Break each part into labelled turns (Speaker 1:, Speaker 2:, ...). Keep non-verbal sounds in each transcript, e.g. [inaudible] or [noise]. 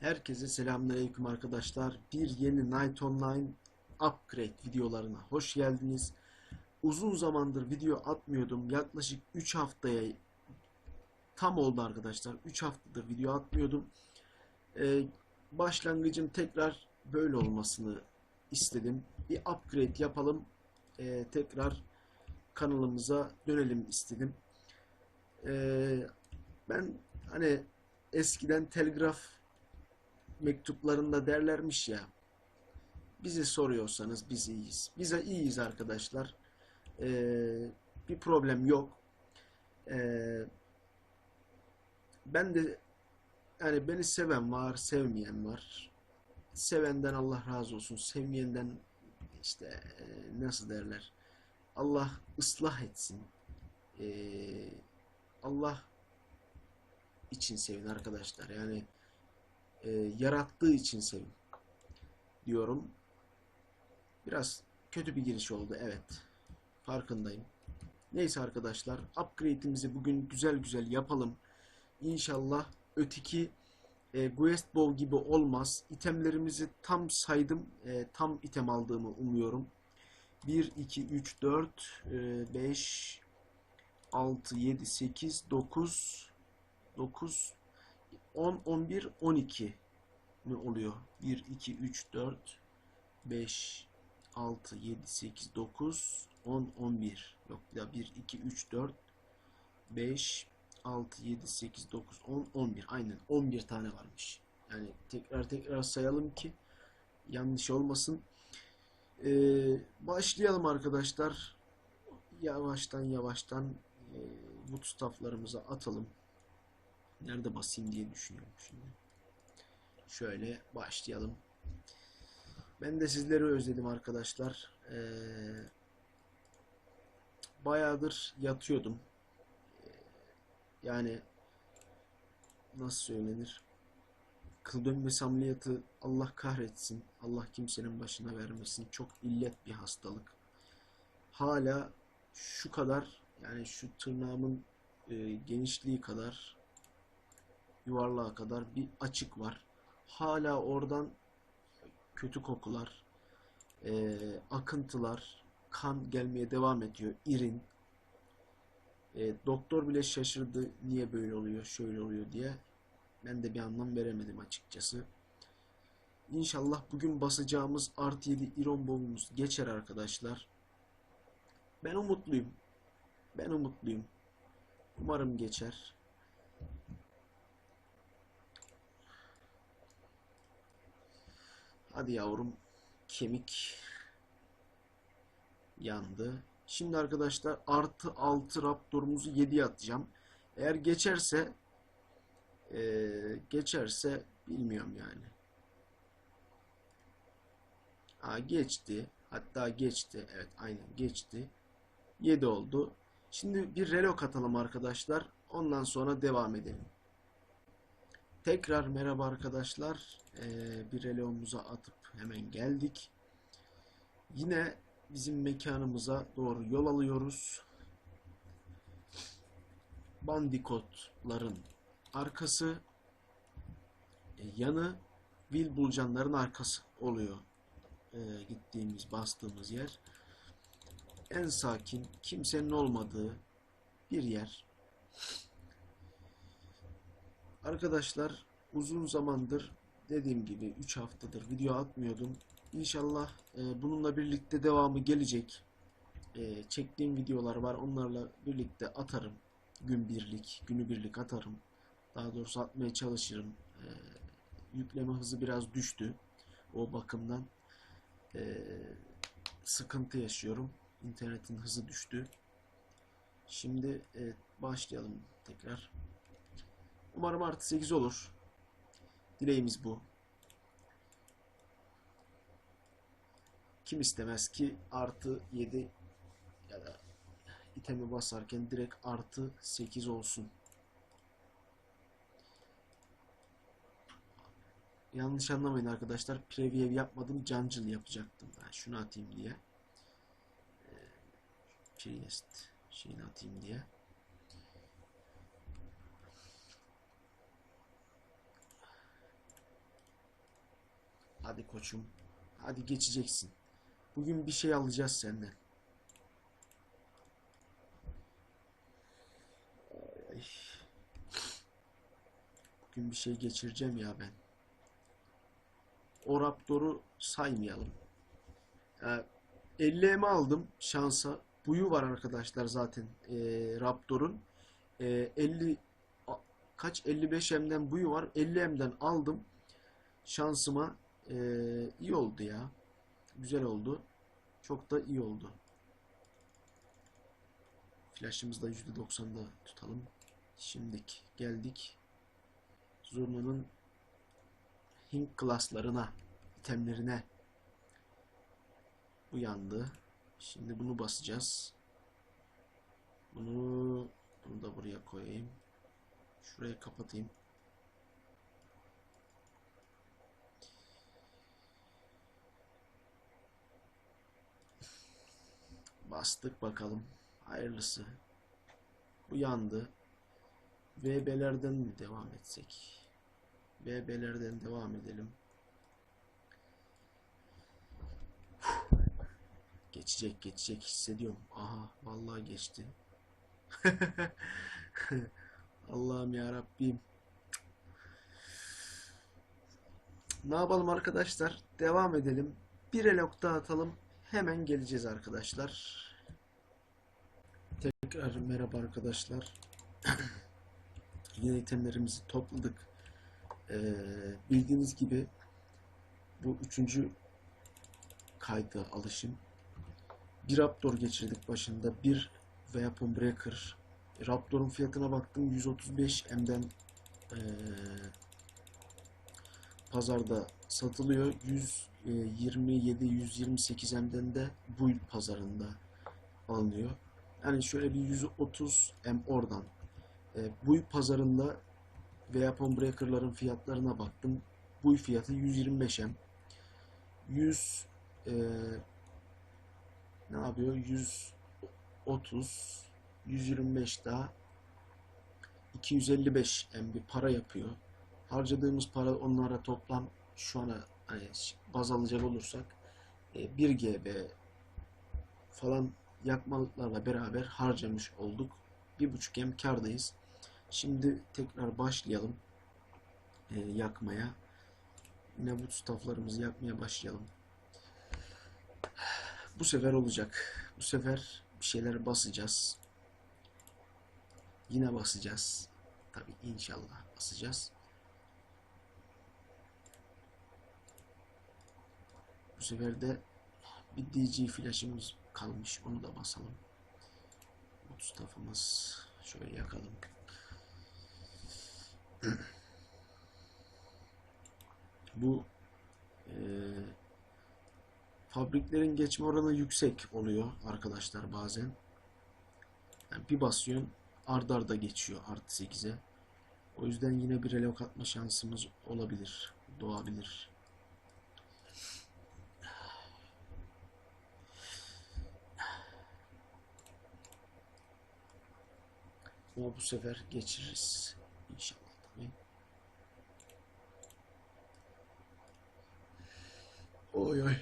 Speaker 1: Herkese selamünaleyküm arkadaşlar. Bir yeni Night Online Upgrade videolarına hoş geldiniz. Uzun zamandır video atmıyordum. Yaklaşık 3 haftaya tam oldu arkadaşlar. 3 haftadır video atmıyordum. Ee, başlangıcım tekrar böyle olmasını istedim. Bir upgrade yapalım. Ee, tekrar kanalımıza dönelim istedim. Ee, ben hani eskiden telgraf mektuplarında derlermiş ya bizi soruyorsanız biz iyiyiz. Bize iyiyiz arkadaşlar. Ee, bir problem yok. Ee, ben de yani beni seven var, sevmeyen var. Sevenden Allah razı olsun. Sevmeyenden işte e, nasıl derler? Allah ıslah etsin. Ee, Allah için sevin arkadaşlar. Yani e, yarattığı için sevin diyorum. Biraz kötü bir giriş oldu evet. Farkındayım. Neyse arkadaşlar upgrade'imizi bugün güzel güzel yapalım. İnşallah öteki e, Guest Bow gibi olmaz. İtemlerimizi tam saydım. E, tam item aldığımı umuyorum. 1, 2, 3, 4, e, 5, 6, 7, 8, 9, 9, 10, 11, 12 mi oluyor? 1, 2, 3, 4, 5, 6, 7, 8, 9, 10, 11. Yok ya 1, 2, 3, 4, 5, 6, 7, 8, 9, 10, 11. Aynen 11 tane varmış. Yani tekrar tekrar sayalım ki yanlış olmasın. Ee, başlayalım arkadaşlar. Yavaştan yavaştan e, bu tutaflarımıza atalım. Nerede basayım diye düşünüyorum şimdi. Şöyle başlayalım. Ben de sizleri özledim arkadaşlar. Ee, bayağıdır yatıyordum. Ee, yani nasıl söylenir? Kıl dönmesi ameliyatı Allah kahretsin. Allah kimsenin başına vermesin. Çok illet bir hastalık. Hala şu kadar yani şu tırnağımın e, genişliği kadar yuvarlığa kadar bir açık var. Hala oradan kötü kokular, e, akıntılar, kan gelmeye devam ediyor. İrin. E, doktor bile şaşırdı niye böyle oluyor, şöyle oluyor diye. Ben de bir anlam veremedim açıkçası. İnşallah bugün basacağımız artı 7 iron bombumuz geçer arkadaşlar. Ben umutluyum. Ben umutluyum. Umarım geçer. Hadi yavrum. Kemik yandı. Şimdi arkadaşlar artı 6 raptorumuzu 7'ye atacağım. Eğer geçerse e, geçerse bilmiyorum yani. Aa, geçti. Hatta geçti. Evet aynen geçti. 7 oldu. Şimdi bir relok atalım arkadaşlar. Ondan sonra devam edelim. Tekrar merhaba arkadaşlar. Ee, bir reloğumuza atıp hemen geldik. Yine bizim mekanımıza doğru yol alıyoruz. Bandikotların arkası e, yanı Vil Bulcanların arkası oluyor. Ee, gittiğimiz bastığımız yer. En sakin kimsenin olmadığı bir yer. Arkadaşlar uzun zamandır dediğim gibi 3 haftadır video atmıyordum. İnşallah e, bununla birlikte devamı gelecek. E, çektiğim videolar var. Onlarla birlikte atarım. Gün birlik, günü birlik atarım. Daha doğrusu atmaya çalışırım. E, yükleme hızı biraz düştü. O bakımdan e, sıkıntı yaşıyorum. İnternetin hızı düştü. Şimdi e, başlayalım tekrar. Umarım artı 8 olur. Dileğimiz bu. Kim istemez ki artı 7 ya da itemi basarken direkt artı 8 olsun. Yanlış anlamayın arkadaşlar. Preview yapmadım. Cancıl yapacaktım. Ben şunu atayım diye. Ee, Priest şeyini atayım diye. Hadi koçum. Hadi geçeceksin. Bugün bir şey alacağız senden. Bugün bir şey geçireceğim ya ben. O Raptor'u saymayalım. Ee, 50 M aldım şansa. Buyu var arkadaşlar zaten ee, Raptor'un. Ee, 50 a- kaç 55 M'den buyu var. 50 M'den aldım. Şansıma ee, iyi oldu ya. Güzel oldu. Çok da iyi oldu. Flash'ımızı da %90'da tutalım. Şimdilik geldik. Zurna'nın Hink klaslarına, itemlerine uyandı. Şimdi bunu basacağız. Bunu bunu da buraya koyayım. Şurayı kapatayım. Bastık bakalım. Hayırlısı. Bu yandı. VB'lerden mi devam etsek? VB'lerden devam edelim. Geçecek geçecek hissediyorum. Aha vallahi geçti. [laughs] Allah'ım ya Rabbim. Ne yapalım arkadaşlar? Devam edelim. Bir elok daha atalım. Hemen geleceğiz arkadaşlar. Tekrar merhaba arkadaşlar. [clears throat] Yine itemlerimizi topladık. Ee, bildiğiniz gibi bu üçüncü kayda alışım. Bir Raptor geçirdik başında. Bir Weapon Breaker. Raptor'un fiyatına baktım 135 M'den ee, pazarda satılıyor. 127 128 M'den de build pazarında alınıyor. Yani şöyle bir 130 M oradan. E, build pazarında Weapon Breaker'ların fiyatlarına baktım. Bu fiyatı 125 M. 100 e, ne yapıyor? 130 125 daha 255 M bir para yapıyor. Harcadığımız para onlara toplam şu ana hani baz alacak olursak e, 1 GB falan yakmalıklarla beraber harcamış olduk. 1.5 M kardayız. Şimdi tekrar başlayalım e, yakmaya. Yine bu staflarımızı yakmaya başlayalım. Bu sefer olacak. Bu sefer bir şeyler basacağız. Yine basacağız. Tabi inşallah basacağız. Bu sefer de bir DC flash'ımız kalmış. Onu da basalım. Bu stafımız şöyle yakalım. [clears throat] Bu e, fabriklerin geçme oranı yüksek oluyor arkadaşlar bazen. Yani bir basıyorsun ard arda geçiyor artı 8'e. O yüzden yine bir relok atma şansımız olabilir. Doğabilir. Ama bu sefer geçiririz. İnşallah tabii. Oy oy.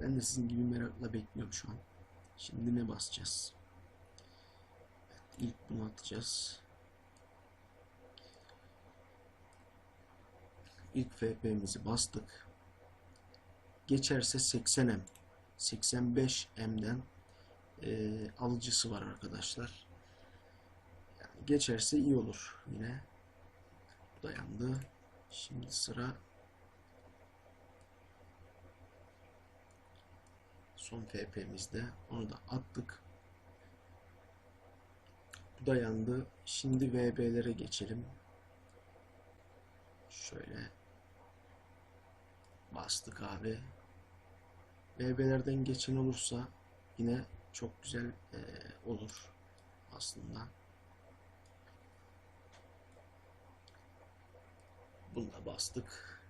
Speaker 1: Ben de sizin gibi merakla bekliyorum şu an. Şimdi ne basacağız? Evet, ilk bunu atacağız. İlk FP'mizi bastık. Geçerse 80M. 85M'den e, alıcısı var arkadaşlar. Geçerse iyi olur yine. Dayandı. Şimdi sıra son FP'mizde. Onu da attık. Bu dayandı. Şimdi VB'lere geçelim. Şöyle bastık abi. VB'lerden geçen olursa yine çok güzel e, olur aslında. Bunu da bastık.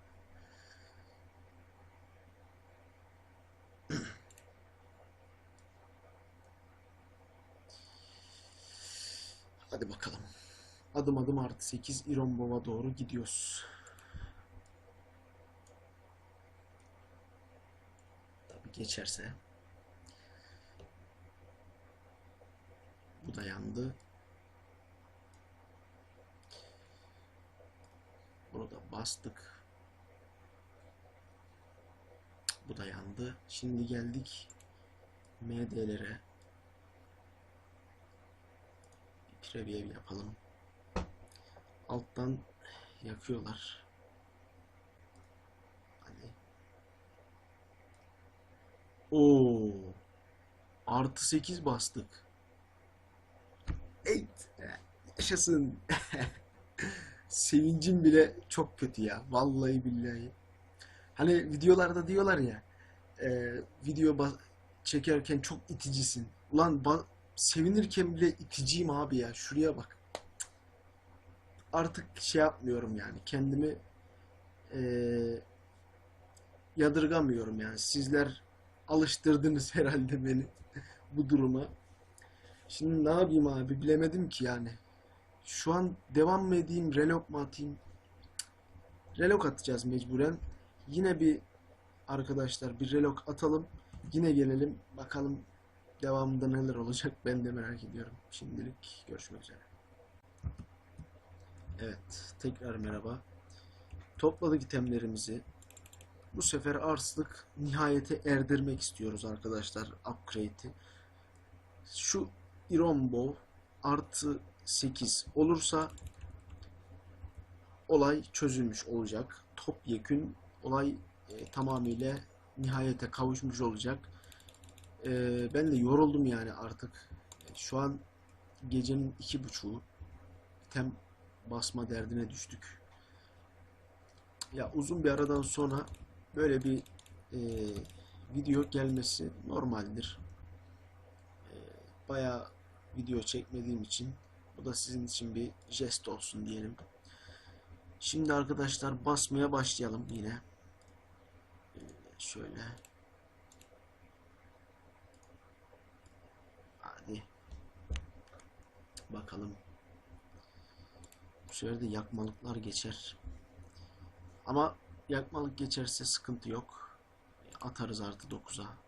Speaker 1: Hadi bakalım. Adım adım artı 8 İrombova doğru gidiyoruz. geçerse. Bu da yandı. Bunu da bastık. Bu da yandı. Şimdi geldik MD'lere. Preview yapalım. Alttan yakıyorlar. Hadi. Oo. Artı 8 bastık. Evet. Yaşasın. [laughs] Sevincim bile çok kötü ya. Vallahi billahi. Hani videolarda diyorlar ya e, video çekerken çok iticisin. Ulan sevinirken bile iticiyim abi ya. Şuraya bak. Artık şey yapmıyorum yani. Kendimi e, yadırgamıyorum yani. Sizler alıştırdınız [laughs] herhalde beni bu duruma. Şimdi ne yapayım abi bilemedim ki yani. Şu an devam mı edeyim, relok mu atayım? Relok atacağız mecburen. Yine bir arkadaşlar bir relok atalım. Yine gelelim bakalım devamında neler olacak [laughs] ben de merak ediyorum. Şimdilik görüşmek üzere. Evet tekrar merhaba. Topladık itemlerimizi. Bu sefer arslık nihayete erdirmek istiyoruz arkadaşlar upgrade'i. Şu Iron artı 8 olursa olay çözülmüş olacak. Topyekün olay e, tamamıyla nihayete kavuşmuş olacak. E, ben de yoruldum yani artık. Şu an gecenin iki buçuğu. Tem basma derdine düştük. Ya uzun bir aradan sonra böyle bir e, video gelmesi normaldir. E, bayağı video çekmediğim için bu da sizin için bir jest olsun diyelim. Şimdi arkadaşlar basmaya başlayalım yine. Ee, Şöyle. Hadi. Bakalım. Bu sefer de yakmalıklar geçer. Ama yakmalık geçerse sıkıntı yok. Atarız artı 9'a.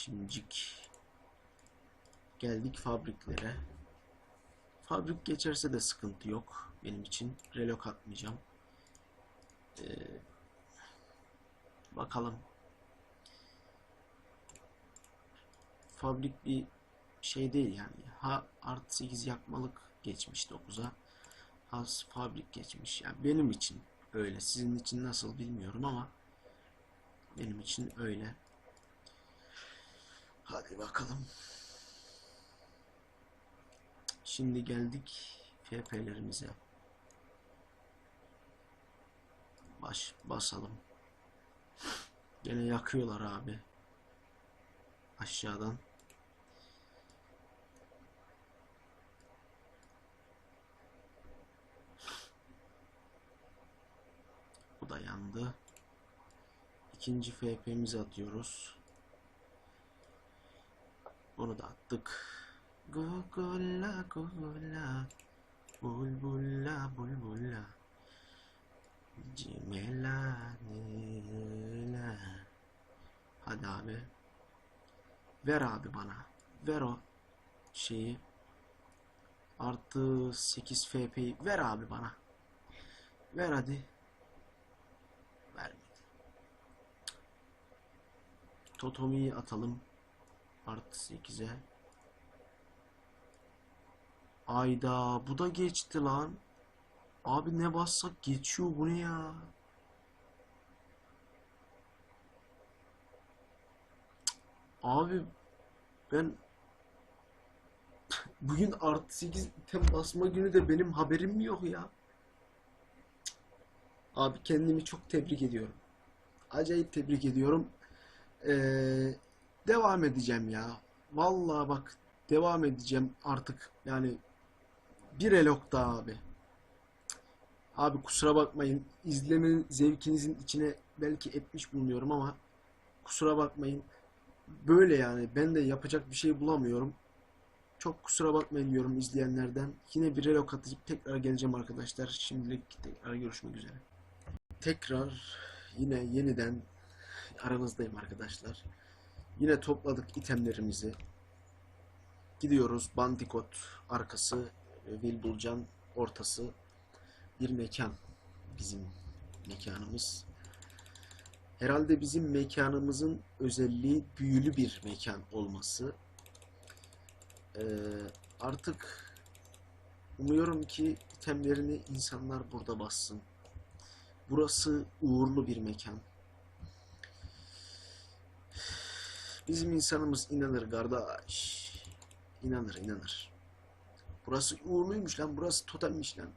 Speaker 1: Şimdicik geldik fabriklere. Fabrik geçerse de sıkıntı yok benim için. Relok atmayacağım. Ee, bakalım. Fabrik bir şey değil yani. Ha artı 8 yakmalık geçmiş 9'a. Ha fabrik geçmiş. Yani benim için öyle. Sizin için nasıl bilmiyorum ama benim için öyle. Hadi bakalım. Şimdi geldik FP'lerimize. Baş basalım. Gene yakıyorlar abi. Aşağıdan. Bu da yandı. İkinci FP'mizi atıyoruz. Onu da attık. Gogola gogola Bulbula bulbula Cimela nila Hadi abi. Ver abi bana. Ver o şeyi. Artı 8 FP'yi ver abi bana. Ver hadi. Vermedi. Totomi'yi atalım Artı 8'e Ayda bu da geçti lan. Abi ne bassak geçiyor bu ne ya? Abi ben [laughs] bugün artı 8 item basma günü de benim haberim yok ya? Abi kendimi çok tebrik ediyorum. Acayip tebrik ediyorum. Ee, devam edeceğim ya. Vallahi bak devam edeceğim artık. Yani bir elok daha abi. Abi kusura bakmayın. İzleme zevkinizin içine belki etmiş bulunuyorum ama kusura bakmayın. böyle yani. Ben de yapacak bir şey bulamıyorum. Çok kusura bakmayın diyorum izleyenlerden. Yine bir relok atıp tekrar geleceğim arkadaşlar. Şimdilik tekrar görüşmek üzere. Tekrar yine yeniden aranızdayım arkadaşlar. Yine topladık itemlerimizi. Gidiyoruz Bandikot arkası, e, Vilbulcan ortası bir mekan. Bizim mekanımız. Herhalde bizim mekanımızın özelliği büyülü bir mekan olması. Ee, artık umuyorum ki itemlerini insanlar burada bassın. Burası uğurlu bir mekan. Bizim insanımız inanır kardeş. İnanır inanır. Burası uğurluymuş lan. Burası totemmiş lan.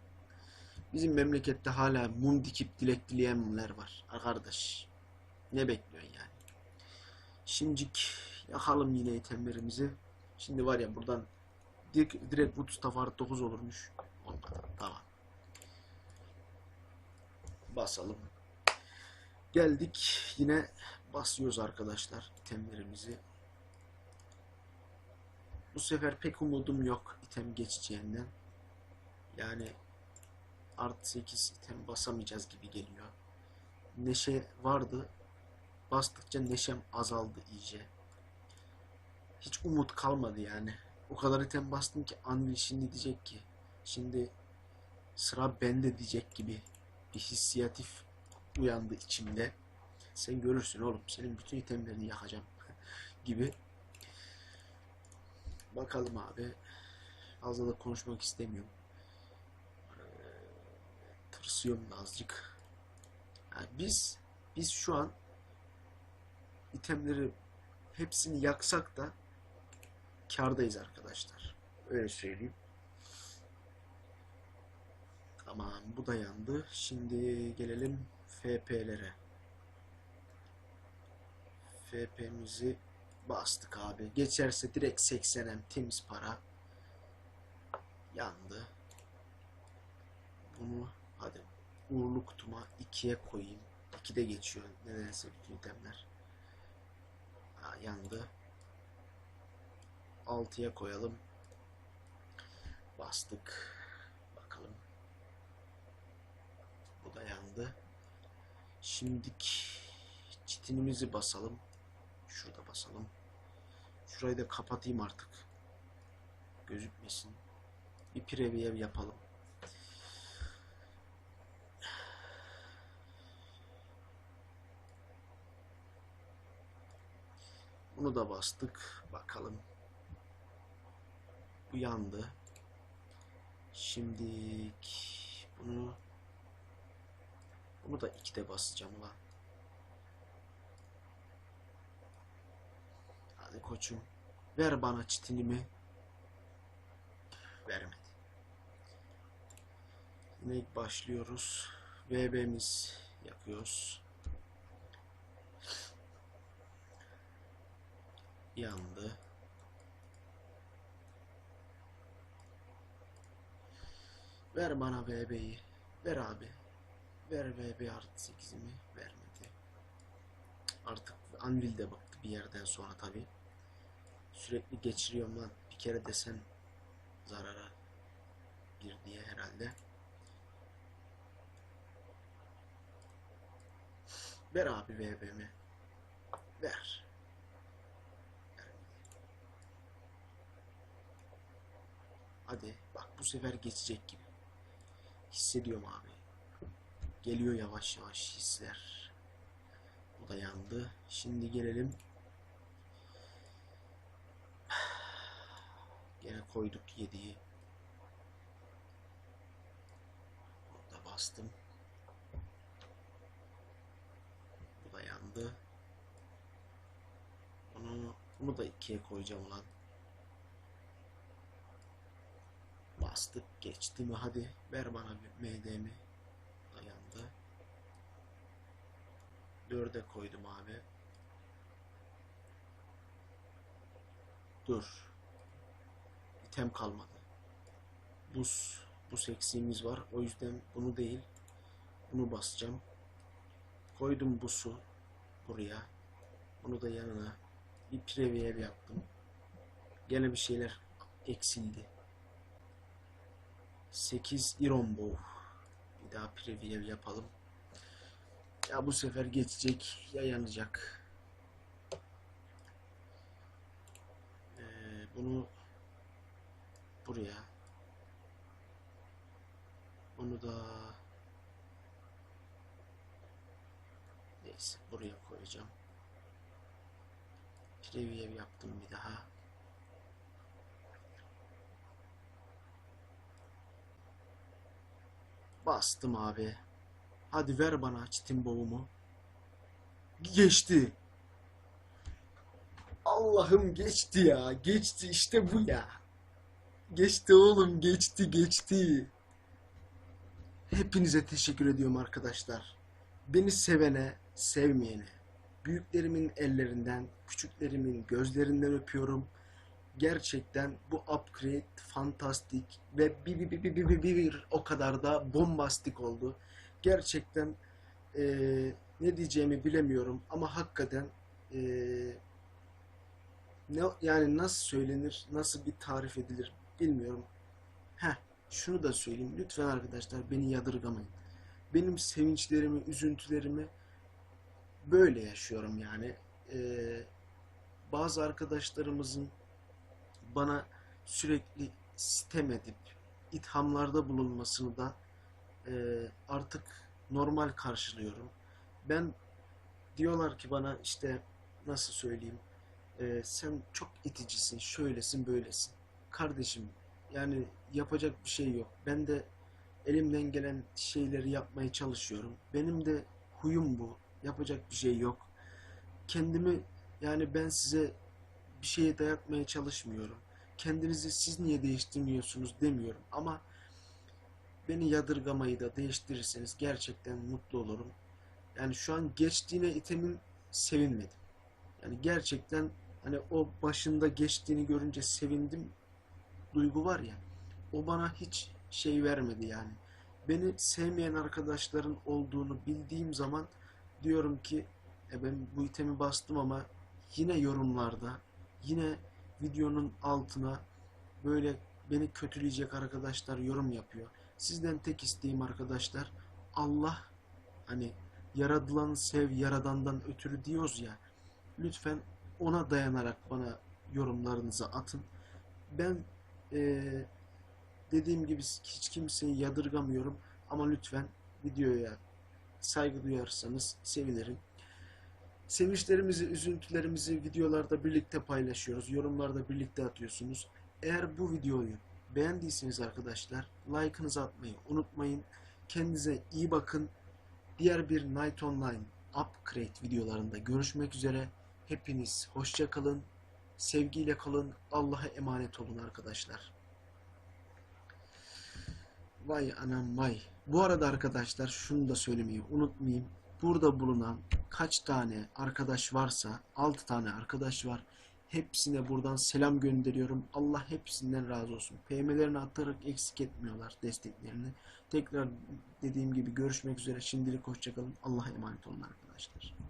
Speaker 1: Bizim memlekette hala mum dikip dilek dileyenler var. Ha Kardeş. Ne bekliyorsun yani? Şimdicik yakalım yine itemlerimizi. Şimdi var ya buradan direkt, direkt bu Tustafar 9 olurmuş. Olmadı. Tamam. Basalım. Geldik. Yine basıyoruz arkadaşlar itemlerimizi. Bu sefer pek umudum yok item geçeceğinden. Yani artı 8 item basamayacağız gibi geliyor. Neşe vardı. Bastıkça neşem azaldı iyice. Hiç umut kalmadı yani. O kadar item bastım ki Anvil şimdi diyecek ki şimdi sıra bende diyecek gibi bir hissiyatif uyandı içimde. Sen görürsün oğlum senin bütün itemlerini yakacağım [laughs] gibi. Bakalım abi. Fazla da konuşmak istemiyorum. Ee, tırsıyorum da azıcık. Yani biz biz şu an itemleri hepsini yaksak da kardayız arkadaşlar. Öyle söyleyeyim. Tamam bu da yandı. Şimdi gelelim FP'lere. FP'mizi bastık abi. Geçerse direkt 80'em temiz para. Yandı. Bunu hadi uğurlu kutuma 2'ye koyayım. 2'de geçiyor nedense bütün itemler. Ha, yandı. 6'ya koyalım. Bastık. Bakalım. Bu da yandı. Şimdik çitinimizi basalım. Şurada basalım. Şurayı da kapatayım artık. Gözükmesin. Bir preview yapalım. Bunu da bastık. Bakalım. Bu yandı. Şimdi bunu bunu da ikide basacağım ulan. Hadi koçum. Ver bana çitinimi. Vermedi. Yine ilk başlıyoruz. VB'miz yapıyoruz. Yandı. Ver bana VB'yi. Ver abi. Ver VB artı 8'imi. Vermedi. Artık Anvil de baktı bir yerden sonra tabi. Sürekli geçiriyorum lan. Bir kere desen zarara bir diye herhalde. Ver abi VB'mi. Ver. Hadi bak bu sefer geçecek gibi. Hissediyorum abi. Geliyor yavaş yavaş hisler. Bu da yandı. Şimdi gelelim. Gene koyduk 7'yi. Burada bastım. Bu da yandı. Bunu, bunu da 2'ye koyacağım ulan. Bastık geçti mi hadi ver bana bir MD'mi. Dayandı. 4'e koydum abi. Dur. İtem kalmadı. Buz. Buz eksiğimiz var. O yüzden bunu değil. Bunu basacağım. Koydum busu buraya. Bunu da yanına Bir preview yaptım. Gene bir şeyler eksildi. 8 Iron Bow. Bir daha preview yapalım. Ya bu sefer geçecek ya yanacak. Ee, bunu buraya. Bunu da neyse buraya koyacağım. Preview yaptım bir daha. Bastım abi. Hadi ver bana çitin boğumu. Geçti. Allah'ım geçti ya. Geçti işte bu ya. Geçti oğlum geçti geçti. Hepinize teşekkür ediyorum arkadaşlar. Beni sevene, sevmeyene. Büyüklerimin ellerinden, küçüklerimin gözlerinden öpüyorum. Gerçekten bu upgrade fantastik ve bir, bir, bir, bir, bir, bir, bir, bir o kadar da bombastik oldu. Gerçekten eee, ne diyeceğimi bilemiyorum ama hakikaten eee, ne yani nasıl söylenir, nasıl bir tarif edilir bilmiyorum. Heh, şunu da söyleyeyim. Lütfen arkadaşlar beni yadırgamayın. Benim sevinçlerimi, üzüntülerimi böyle yaşıyorum yani. Eee, bazı arkadaşlarımızın bana sürekli sitem edip ithamlarda bulunmasını da eee, artık normal karşılıyorum. Ben diyorlar ki bana işte nasıl söyleyeyim eee, sen çok iticisin, şöylesin, böylesin. Kardeşim yani yapacak bir şey yok. Ben de elimden gelen şeyleri yapmaya çalışıyorum. Benim de huyum bu. Yapacak bir şey yok. Kendimi yani ben size bir şeye dayatmaya çalışmıyorum. Kendinizi siz niye değiştirmiyorsunuz demiyorum ama beni yadırgamayı da değiştirirseniz gerçekten mutlu olurum. Yani şu an geçtiğine itemin sevinmedim. Yani gerçekten hani o başında geçtiğini görünce sevindim duygu var ya o bana hiç şey vermedi yani. Beni sevmeyen arkadaşların olduğunu bildiğim zaman diyorum ki e ben bu itemi bastım ama yine yorumlarda yine videonun altına böyle beni kötüleyecek arkadaşlar yorum yapıyor. Sizden tek isteğim arkadaşlar Allah hani yaradılanı sev yaradandan ötürü diyoruz ya lütfen ona dayanarak bana yorumlarınızı atın. Ben eee, dediğim gibi hiç kimseyi yadırgamıyorum ama lütfen videoya saygı duyarsanız sevinirim. Sevinçlerimizi, üzüntülerimizi videolarda birlikte paylaşıyoruz. Yorumlarda birlikte atıyorsunuz. Eğer bu videoyu beğendiyseniz arkadaşlar like'ınızı atmayı unutmayın. Kendinize iyi bakın. Diğer bir Night Online Upgrade videolarında görüşmek üzere. Hepiniz hoşça kalın. Sevgiyle kalın. Allah'a emanet olun arkadaşlar. Vay anam vay. Bu arada arkadaşlar şunu da söylemeyi unutmayayım. Burada bulunan kaç tane arkadaş varsa 6 tane arkadaş var. Hepsine buradan selam gönderiyorum. Allah hepsinden razı olsun. PM'lerini atarak eksik etmiyorlar desteklerini. Tekrar dediğim gibi görüşmek üzere. Şimdilik hoşçakalın. Allah'a emanet olun arkadaşlar.